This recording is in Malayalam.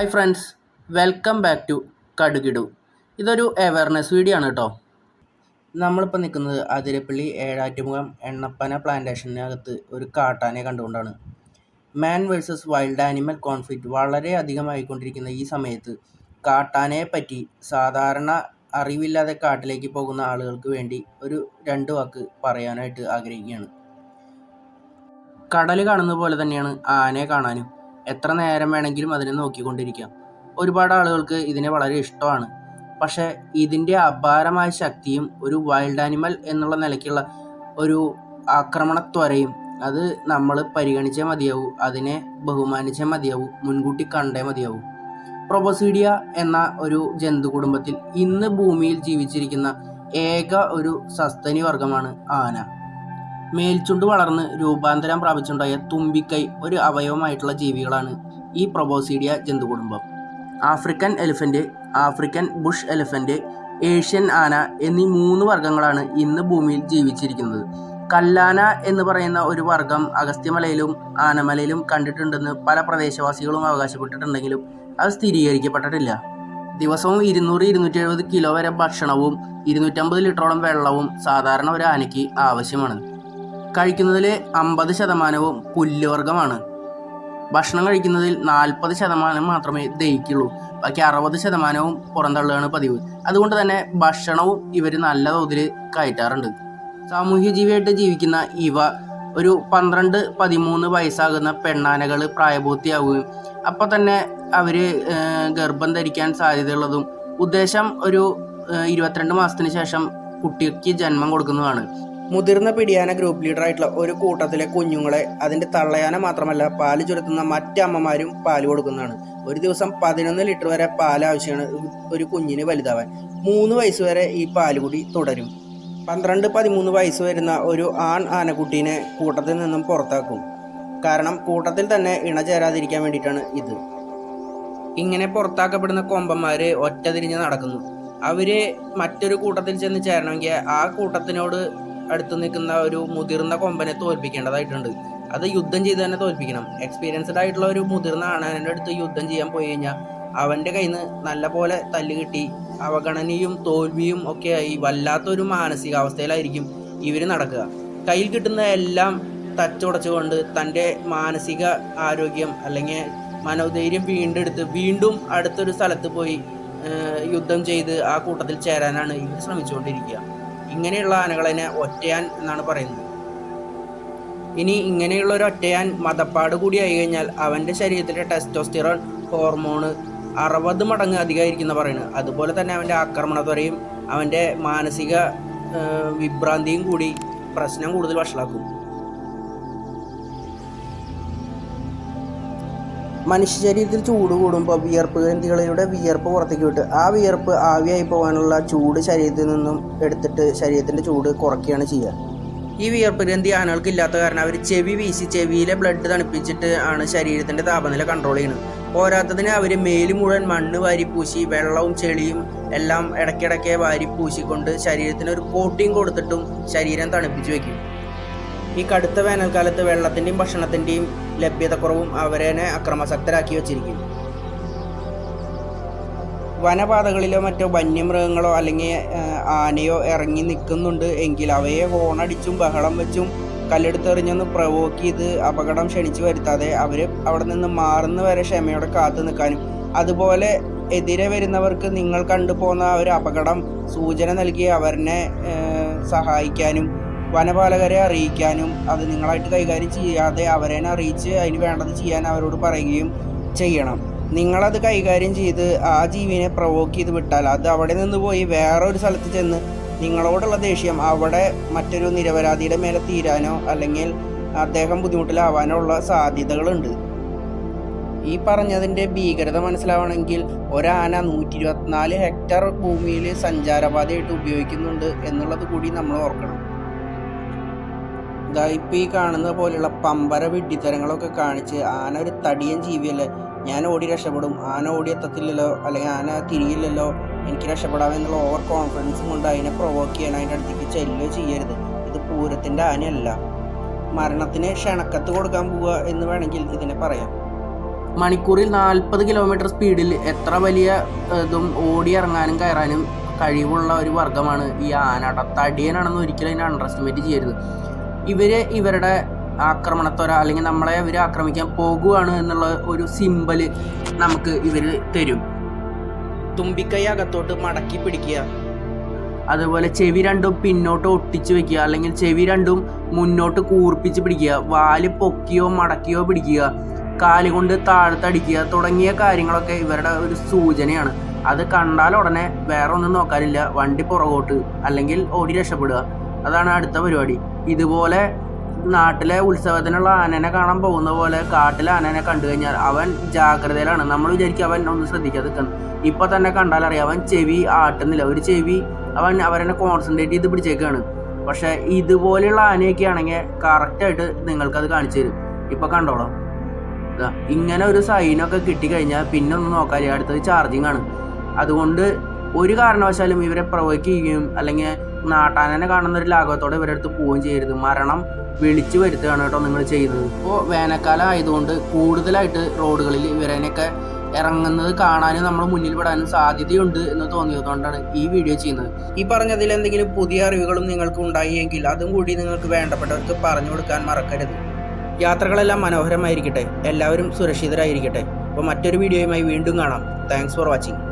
Hi friends welcome back to Kadukidu. ഇതൊരു അവയർനെസ് വീഡിയോ ആണ് കേട്ടോ നമ്മളിപ്പോൾ നിൽക്കുന്നത് അതിരപ്പള്ളി ഏഴാറ്റുമുഖം എണ്ണപ്പന പ്ലാന്റേഷനകത്ത് ഒരു കാട്ടാനെ കണ്ടുകൊണ്ടാണ്. Man versus wild animal conflict വളരെ അധികമായിക്കൊണ്ടിരിക്കുന്ന ഈ സമയത്ത് കാട്ടാനയെ പറ്റി സാധാരണ അറിവില്ലാതെ കാട്ടിലേക്ക് പോകുന്ന ആളുകൾക്ക് വേണ്ടി ഒരു രണ്ട് വാക്ക് പറയാനായിട്ട് ആഗ്രഹിക്കുകയാണ്. കടൽ കാണുന്ന പോലെ തന്നെയാണ് ആനയെ കാണാനും. എത്ര നേരം വേണമെങ്കിലും അതിനെ നോക്കിക്കൊണ്ടിരിക്കാം. ഒരുപാട് ആളുകൾക്ക് ഇതിനെ വളരെ ഇഷ്ടമാണ്. പക്ഷേ ഇതിന്റെ അപാരമായ ശക്തിയും ഒരു വൈൽഡ് ആനിമൽ എന്നുള്ള നിലയ്ക്കുള്ള ഒരു ആക്രമണത്വരയും അത് നമ്മൾ പരിഗണിച്ചേ മതിയാവൂ അതിനെ ബഹുമാനിച്ചേ മതിയാവൂ മുൻകൂട്ടി കണ്ടേ മതിയാവൂ. പ്രൊബസീഡിയ എന്ന ഒരു ജന്തു കുടുംബത്തിൽ ഇന്ന് ഭൂമിയിൽ ജീവിച്ചിരിക്കുന്ന ഏക ഒരു സസ്തനി വർഗമാണ് ആന. മേൽചുണ്ട് വളർന്ന് രൂപാന്തരം പ്രാപിച്ചുണ്ടായ തുമ്പിക്കൈ ഒരു അവയവമായിട്ടുള്ള ജീവികളാണ് ഈ പ്രൊബോസീഡിയ ജന്തുകുടുംബം. African elephant African bush elephant Asian ആന എന്നീ മൂന്ന് വർഗങ്ങളാണ് ഇന്ന് ഭൂമിയിൽ ജീവിച്ചിരിക്കുന്നത്. കല്ലാന എന്ന് പറയുന്ന ഒരു വർഗം അഗസ്ത്യമലയിലും ആനമലയിലും കണ്ടിട്ടുണ്ടെന്ന് പല പ്രദേശവാസികളും അവകാശപ്പെട്ടിട്ടുണ്ടെങ്കിലും അത് സ്ഥിരീകരിക്കപ്പെട്ടിട്ടില്ല. ദിവസവും ഇരുന്നൂറ് ഇരുന്നൂറ്റി എഴുപത് കിലോ വരെ ഭക്ഷണവും ഇരുന്നൂറ്റമ്പത് ലിറ്ററോളം വെള്ളവും സാധാരണ ഒരു ആനയ്ക്ക് ആവശ്യമാണ്. കഴിക്കുന്നതിൽ അമ്പത് ശതമാനവും പുല്ലുവർഗമാണ് ഭക്ഷണം കഴിക്കുന്നതിൽ നാൽപ്പത് ശതമാനം മാത്രമേ ദഹിക്കുള്ളൂ. ബാക്കി അറുപത് ശതമാനവും പുറന്തള്ളുകയാണ് പതിവ്. അതുകൊണ്ട് തന്നെ ഭക്ഷണവും ഇവർ നല്ല തോതിൽ കയറ്റാറുണ്ട്. സാമൂഹ്യ ജീവിയായിട്ട് ജീവിക്കുന്ന ഇവ ഒരു പന്ത്രണ്ട് പതിമൂന്ന് വയസ്സാകുന്ന പെണ്ണാനകൾ പ്രായപൂർത്തിയാവുകയും അപ്പോൾ തന്നെ അവർ ഗർഭം ധരിക്കാൻ സാധ്യതയുള്ളതും ഉദ്ദേശം ഒരു ഇരുപത്തിരണ്ട് മാസത്തിന് ശേഷം കുട്ടിക്ക് ജന്മം കൊടുക്കുന്നതാണ്. മുതിർന്ന പിടിയാന ഗ്രൂപ്പ് ലീഡർ ആയിട്ടുള്ള ഒരു കൂട്ടത്തിലെ കുഞ്ഞുങ്ങളെ അതിന്റെ തള്ളയാന മാത്രമല്ല പാൽ ചുരത്തുന്ന മറ്റമ്മമാരും പാൽ കൊടുക്കുന്നതാണ്. ഒരു ദിവസം പതിനൊന്ന് ലിറ്റർ വരെ പാൽ ആവശ്യമാണ് ഒരു കുഞ്ഞിന് വലുതാവാൻ. മൂന്ന് വയസ്സ് വരെ ഈ പാലുകുടി തുടരും. പന്ത്രണ്ട് പതിമൂന്ന് വയസ്സ് വരുന്ന ഒരു ആൺ ആനക്കുട്ടീനെ കൂട്ടത്തിൽ നിന്നും പുറത്താക്കും. കാരണം കൂട്ടത്തിൽ തന്നെ ഇണ ചേരാതിരിക്കാൻ വേണ്ടിയിട്ടാണ് ഇത്. ഇങ്ങനെ പുറത്താക്കപ്പെടുന്ന കൊമ്പന്മാർ ഒറ്റ തിരിഞ്ഞ് നടക്കുന്നു. അവർ മറ്റൊരു കൂട്ടത്തിൽ ചെന്ന് ചേരണമെങ്കിൽ ആ കൂട്ടത്തിനോട് അടുത്ത് നിൽക്കുന്ന ഒരു മുതിർന്ന കൊമ്പനെ തോൽപ്പിക്കേണ്ടതായിട്ടുണ്ട്. അത് യുദ്ധം ചെയ്ത് തന്നെ തോൽപ്പിക്കണം. എക്സ്പീരിയൻസ്ഡ് ആയിട്ടുള്ള ഒരു മുതിർന്ന ആണാന്റെ അടുത്ത് യുദ്ധം ചെയ്യാൻ പോയി കഴിഞ്ഞാൽ അവന്റെ കയ്യിൽ നിന്ന് നല്ല പോലെ തല്ല് കിട്ടി. അവഗണനയും തോൽവിയും ഒക്കെ ആയി വല്ലാത്തൊരു മാനസികാവസ്ഥയിലായിരിക്കും ഇവർ നടക്കുക. കയ്യിൽ കിട്ടുന്ന എല്ലാം തച്ചുടച്ചുകൊണ്ട് തന്റെ മാനസിക ആരോഗ്യം അല്ലെങ്കിൽ മനോധൈര്യം വീണ്ടെടുത്ത് വീണ്ടും അടുത്തൊരു സ്ഥലത്ത് പോയി യുദ്ധം ചെയ്ത് ആ കൂട്ടത്തിൽ ചേരാനാണ് ഇവർ ശ്രമിച്ചുകൊണ്ടിരിക്കുക. ഇങ്ങനെയുള്ള ആനകളെ ഒറ്റയാൻ എന്നാണ് പറയുന്നത്. ഇനി ഇങ്ങനെയുള്ള ഒരു ഒറ്റയാൻ മതപ്പാട് കൂടി ആയി കഴിഞ്ഞാൽ അവന്റെ ശരീരത്തിലെ ടെസ്റ്റോസ്റ്റിറോൺ ഹോർമോണ് അറുപത് മടങ്ങ് അധികമായിരിക്കുന്ന പറയുന്നത് അതുപോലെ തന്നെ അവന്റെ ആക്രമണത്വരയും അവന്റെ മാനസിക വിഭ്രാന്തിയും കൂടി പ്രശ്നം കൂടുതൽ വഷളാക്കും. മനുഷ്യ ശരീരത്തിൽ ചൂട് കൂടുമ്പോൾ വിയർപ്പ് ഗ്രന്ഥികളിലൂടെ വിയർപ്പ് പുറത്തേക്ക് വിട്ട് ആ വിയർപ്പ് ആവിയായി പോകാനുള്ള ചൂട് ശരീരത്തിൽ നിന്നും എടുത്തിട്ട് ശരീരത്തിന്റെ ചൂട് കുറയ്ക്കുകയാണ് ചെയ്യുക. ഈ വിയർപ്പ് ഗ്രന്ഥി ആനകൾക്ക് ഇല്ലാത്ത കാരണം അവർ ചെവി വീശി ചെവിയിലെ ബ്ലഡ് തണുപ്പിച്ചിട്ട് ആണ് ശരീരത്തിന്റെ താപനില കൺട്രോൾ ചെയ്യുന്നത്. പോരാത്തതിന് അവർ മേൽ മുഴുവൻ മണ്ണ് വാരിപ്പൂശി വെള്ളവും ചെളിയും എല്ലാം ഇടയ്ക്കിടയ്ക്ക് വാരിപ്പൂശിക്കൊണ്ട് ശരീരത്തിന് ഒരു കോട്ടിങ് കൊടുത്തിട്ടും ശരീരം തണുപ്പിച്ച് വയ്ക്കും ഈ കടുത്ത വേനൽക്കാലത്ത് വെള്ളത്തിന്റെയും ഭക്ഷണത്തിന്റെയും ലഭ്യതക്കുറവും അവരെ അക്രമാസക്തരാക്കി വച്ചിരിക്കും വനപാതകളിലോ മറ്റോ വന്യമൃഗങ്ങളോ അല്ലെങ്കിൽ ആനയോ ഇറങ്ങി നിൽക്കുന്നുണ്ട് എങ്കിൽ അവയെ ഹോണടിച്ചും ബഹളം വെച്ചും കല്ലെടുത്തെറിഞ്ഞൊന്ന് പ്രവോക്ക് ചെയ്ത് അപകടം ക്ഷണിച്ചു വരുത്താതെ അവർ അവിടെ നിന്ന് മാറുന്ന വരെ ക്ഷമയോടെ കാത്തു നിൽക്കാനും. അതുപോലെ എതിരെ വരുന്നവർക്ക് നിങ്ങൾ കണ്ടുപോകുന്ന ഒരു അപകടം സൂചന നൽകി അവരെ സഹായിക്കാനും വനപാലകരെ അറിയിക്കാനും അത് നിങ്ങളായിട്ട് കൈകാര്യം ചെയ്യാതെ അവരെ അറിയിച്ച് അതിന് വേണ്ടത് ചെയ്യാൻ അവരോട് പറയുകയും ചെയ്യണം. നിങ്ങളത് കൈകാര്യം ചെയ്ത് ആ ജീവിനെ പ്രവോക്ക് ചെയ്ത് വിട്ടാൽ അത് അവിടെ നിന്ന് പോയി വേറൊരു സ്ഥലത്ത് ചെന്ന് നിങ്ങളോടുള്ള ദേഷ്യം അവിടെ മറ്റൊരു നിരപരാധിയുടെ മേലെ തീരാനോ അല്ലെങ്കിൽ അദ്ദേഹം ബുദ്ധിമുട്ടിലാവാനോ ഉള്ള സാധ്യതകളുണ്ട്. ഈ പറഞ്ഞതിന്റെ ഭീകരത മനസ്സിലാവണമെങ്കിൽ ഒരാന നൂറ്റി ഇരുപത്തിനാല് ഹെക്ടർ ഭൂമിയിൽ സഞ്ചാരപാതയായിട്ട് ഉപയോഗിക്കുന്നുണ്ട് എന്നുള്ളത് കൂടി നമ്മൾ ഓർക്കണം. ഇതാ ഇപ്പം ഈ കാണുന്ന പോലെയുള്ള പമ്പര വിഡ്ഢിത്തരങ്ങളൊക്കെ കാണിച്ച് ആന ഒരു തടിയൻ ജീവിയല്ലേ? ഞാൻ ഓടി രക്ഷപ്പെടും. ആന ഓടി എത്തത്തില്ലല്ലോ. അല്ലെങ്കിൽ ആന തിരിയില്ലല്ലോ. എനിക്ക് രക്ഷപ്പെടാം എന്നുള്ള ഓവർ കോൺഫിഡൻസും കൊണ്ട് അതിനെ പ്രൊവോക്ക് ചെയ്യാൻ അതിന്റെ അടുത്തേക്ക് ചെല്ലുകയോ ചെയ്യരുത്. ഇത് പൂരത്തിന്റെ ആനയല്ല. മരണത്തിന് ക്ഷണക്കത്ത് കൊടുക്കാൻ പോവുക എന്ന് വേണമെങ്കിൽ ഇതിനെ പറയാം. മണിക്കൂറിൽ നാൽപ്പത് കിലോമീറ്റർ സ്പീഡിൽ എത്ര വലിയ ഇതും ഓടി ഇറങ്ങാനും കയറാനും കഴിവുള്ള ഒരു വർഗമാണ് ഈ ആനട തടിയനാണെന്ന് ഒരിക്കലും അതിനെ അണ്ടർ എസ്റ്റിമേറ്റ് ചെയ്യരുത്. ഇവർ ഇവരുടെ ആക്രമണത്തോര അല്ലെങ്കിൽ നമ്മളെ ഇവർ ആക്രമിക്കാൻ പോകുകയാണ് എന്നുള്ള ഒരു സിമ്പൽ നമുക്ക് ഇവർ തരും. തുമ്പിക്കൈ അകത്തോട്ട് മടക്കി പിടിക്കുക. അതുപോലെ ചെവി രണ്ടും പിന്നോട്ട് ഒട്ടിച്ച് വെക്കുക അല്ലെങ്കിൽ ചെവി രണ്ടും മുന്നോട്ട് കൂർപ്പിച്ച് പിടിക്കുക വാൽ പൊക്കിയോ മടക്കിയോ പിടിക്കുക കാലുകൊണ്ട് താഴ്ത്തടിക്കുക തുടങ്ങിയ കാര്യങ്ങളൊക്കെ ഇവരുടെ ഒരു സൂചനയാണ്. അത് കണ്ടാൽ ഉടനെ വേറെ ഒന്നും നോക്കാനില്ല വണ്ടി പുറകോട്ട് അല്ലെങ്കിൽ ഓടി രക്ഷപ്പെടുക. അതാണ് അടുത്ത പരിപാടി. ഇതുപോലെ നാട്ടിലെ ഉത്സവത്തിനുള്ള ആനനെ കാണാൻ പോകുന്ന പോലെ കാട്ടിലെ ആനനെ കണ്ടു കഴിഞ്ഞാൽ അവൻ ജാഗ്രതയിലാണ്. നമ്മൾ വിചാരിക്കും അവൻ ഒന്ന് ശ്രദ്ധിക്കാതെ നിൽക്കുന്നു. ഇപ്പൊ തന്നെ കണ്ടാൽ അറിയാം അവൻ ചെവി ആട്ടുന്നില്ല. ഒരു ചെവി അവൻ അവരെന്നെ കോൺസെൻട്രേറ്റ് ചെയ്ത് പിടിച്ചേക്കാണ്. പക്ഷേ ഇതുപോലെയുള്ള ആനയൊക്കെ ആണെങ്കിൽ കറക്റ്റായിട്ട് നിങ്ങൾക്കത് കാണിച്ചു തരും. ഇപ്പൊ കണ്ടോളാം. ഇങ്ങനെ ഒരു സൈനൊക്കെ കിട്ടിക്കഴിഞ്ഞാൽ പിന്നെ ഒന്ന് നോക്കാൻ അടുത്തത് ചാർജിങ് ആണ്. അതുകൊണ്ട് ഒരു കാരണവശാലും ഇവരെ പ്രൊവോക്ക് ചെയ്യുകയും അല്ലെങ്കിൽ നാട്ടാനനെ കാണുന്ന ഒരു ലാഘവത്തോടെ ഇവരുടെ അടുത്ത് പോവുകയും ചെയ്യരുത്. മരണം വിളിച്ചു വരുത്തുകയാണ് കേട്ടോ നിങ്ങൾ ചെയ്യുന്നത്. ഇപ്പോൾ വേനൽക്കാലം ആയതുകൊണ്ട് കൂടുതലായിട്ട് റോഡുകളിൽ ഇവരനെയൊക്കെ ഇറങ്ങുന്നത് കാണാനും നമ്മൾ മുന്നിൽ പെടാനും സാധ്യതയുണ്ട് എന്ന് തോന്നിയതുകൊണ്ടാണ് ഈ വീഡിയോ ചെയ്യുന്നത്. ഈ പറഞ്ഞതിൽ എന്തെങ്കിലും പുതിയ അറിവുകളും നിങ്ങൾക്ക് ഉണ്ടായി എങ്കിൽ അതും കൂടി നിങ്ങൾക്ക് വേണ്ടപ്പെട്ടവർക്ക് പറഞ്ഞു കൊടുക്കാൻ മറക്കരുത്. യാത്രകളെല്ലാം മനോഹരമായിരിക്കട്ടെ. എല്ലാവരും സുരക്ഷിതരായിരിക്കട്ടെ. അപ്പോൾ മറ്റൊരു വീഡിയോയുമായി വീണ്ടും കാണാം. Thanks for watching